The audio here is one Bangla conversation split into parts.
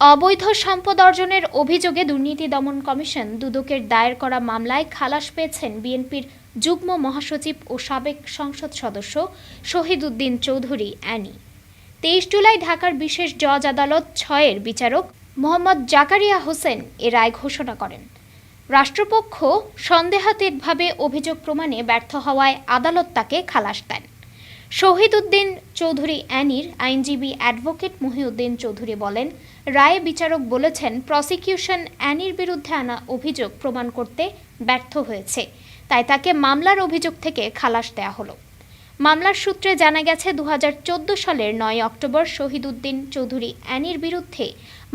অবৈধ সম্পদ অর্জনের অভিযোগে দুর্নীতি দমন কমিশন দুদকের দায়ের করা মামলায় খালাস পেয়েছেন বিএনপির যুগ্ম মহাসচিব ও সাবেক সংসদ সদস্য শহীদ উদ্দিন চৌধুরী, অ্যানি। তেইশ জুলাই ঢাকার বিশেষ জজ আদালত ছয়ের বিচারক মোহাম্মদ জাকারিয়া হোসেন এ রায় ঘোষণা করেন। রাষ্ট্রপক্ষ সন্দেহাতীতভাবে অভিযোগ প্রমাণে ব্যর্থ হওয়ায় আদালত তাকে খালাস দেন। শহীদ উদ্দিন চৌধুরী অ্যানির আইনজীবী অ্যাডভোকেট মহিউদ্দিন চৌধুরী বলেন, রায়ে বিচারক বলেছেন, প্রসিকিউশন অ্যানির বিরুদ্ধে আনা অভিযোগ প্রমাণ করতে ব্যর্থ হয়েছে। তাই তাকে মামলার অভিযোগ থেকে খালাস দেয়া হলো। মামলার সূত্রে জানা গেছে দু হাজার চোদ্দ সালের নয় অক্টোবর শহীদ উদ্দিন চৌধুরী অ্যানির বিরুদ্ধে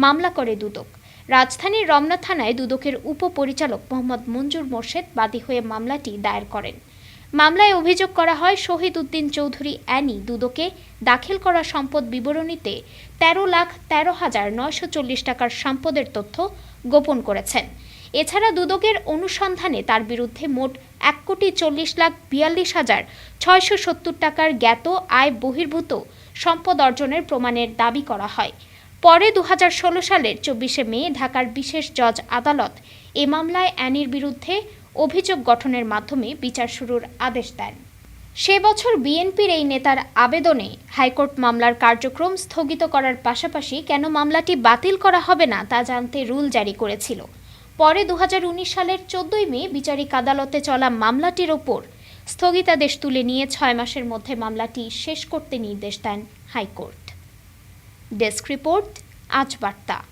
মামলা করে দুদক। রাজধানীর রমনা থানায় দুদকের উপপরিচালক মোহাম্মদ মঞ্জুর মোর্শেদ বাদী হয়ে মামলাটি দায়ের করেন। মামলায় অভিযোগ করা হয় শহীদ উদ্দিন চৌধুরী অ্যানি দুদকে দাখিল করা সম্পদ বিবরণীতে তেরো লাখ তেরো হাজার নয়শো চল্লিশ টাকার সম্পদের তথ্য গোপন করেছেন। এছাড়া দুদকের অনুসন্ধানে তার বিরুদ্ধে মোট এক কোটি চল্লিশ লাখ বিয়াল্লিশ হাজার ছয়শো সত্তর টাকার জ্ঞাত, আয় বহির্ভূত সম্পদ অর্জনের প্রমাণের দাবি করা হয়। পরে দু হাজার ষোলো সালের চব্বিশে মে ঢাকার বিশেষ জজ আদালত এ মামলায় অ্যানির বিরুদ্ধে অভিযোগ গঠনের মাধ্যমে বিচার শুরুর আদেশ দেন। সে বছর বিএনপির এই নেতার আবেদনে হাইকোর্ট মামলার কার্যক্রম স্থগিত করার পাশাপাশি কেন মামলাটি বাতিল করা হবে না তা জানতে রুল জারি করেছিল। পরে দু হাজার উনিশ সালের চোদ্দই মে বিচারিক আদালতে চলা মামলাটির ওপর স্থগিতাদেশ তুলে নিয়ে ছয় মাসের মধ্যে মামলাটি শেষ করতে নির্দেশ দেন হাইকোর্ট। ডেস্ক রিপোর্ট, আজ বার্তা।